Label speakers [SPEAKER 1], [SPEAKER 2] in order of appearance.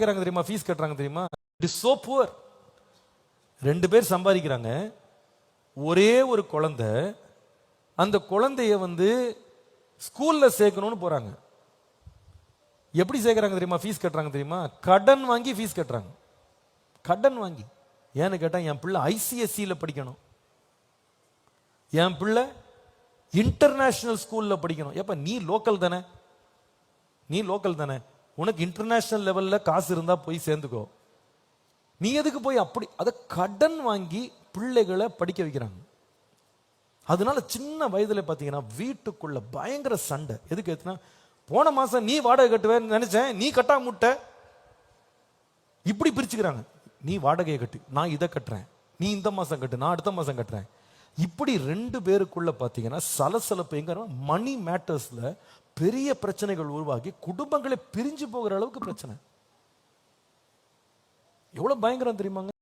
[SPEAKER 1] கேட்குறாங்க தெரியுமா? ஃபீஸ் கட்டுறாங்க தெரியுமா? இட் இஸ் சோ புவர் ரெண்டு பேர் சம்பாதிக்கிறாங்க. ஒரே ஒரு குழந்தை. அந்த குழந்தைய வந்து ஸ்கூல்ல சேர்க்கணும்னு போறாங்க. எப்படி சேர்க்கறாங்க தெரியுமா? ஃபீஸ் கட்டுறாங்க தெரியுமா? கடன் வாங்கி ஃபீஸ் கட்டுறாங்க. கடன் வாங்கி. ஏன்னு கேட்டா என் பிள்ளை ஐசிஎஸ்சியில் படிக்கணும். என் பிள்ளை இன்டர்நேஷ்னல் ஸ்கூல்ல படிக்கணும். எப்போ நீ லோக்கல் தானே? நீ லோக்கல் தானே? உனக்கு இன்டர்நேஷனல் லெவலில் காசு இருந்தால் போய் சேர்ந்துக்கோ. நீ எதுக்கு போய் அப்படி அதை கடன் வாங்கி பிள்ளைகளை படிக்க வைக்கிறாங்க. அதனால சின்ன வயதுல பார்த்தீங்கன்னா வீட்டுக்குள்ள பயங்கர சண்டை. எதுக்கு ஏத்துனா போன மாசம் நீ வாடகை கட்டுவேன்னு நினைச்சேன் நீ கட்டா முட்டை. இப்படி பிரிச்சுக்கிறாங்க. நீ வாடகையை கட்டு நான் இதை கட்டுறேன். நீ இந்த மாசம் கட்டு நான் அடுத்த மாசம் கட்டுறேன். இப்படி ரெண்டு பேருக்குள்ள பாத்தீங்கன்னா சலசலப்பு எங்க மணி மேட்டர்ஸ்ல பெரிய பிரச்சனைகள் உருவாகி குடும்பங்களே பிரிஞ்சு போகிற அளவுக்கு பிரச்சனை. எவ்வளவு பயங்கரம் தெரியுமாங்க?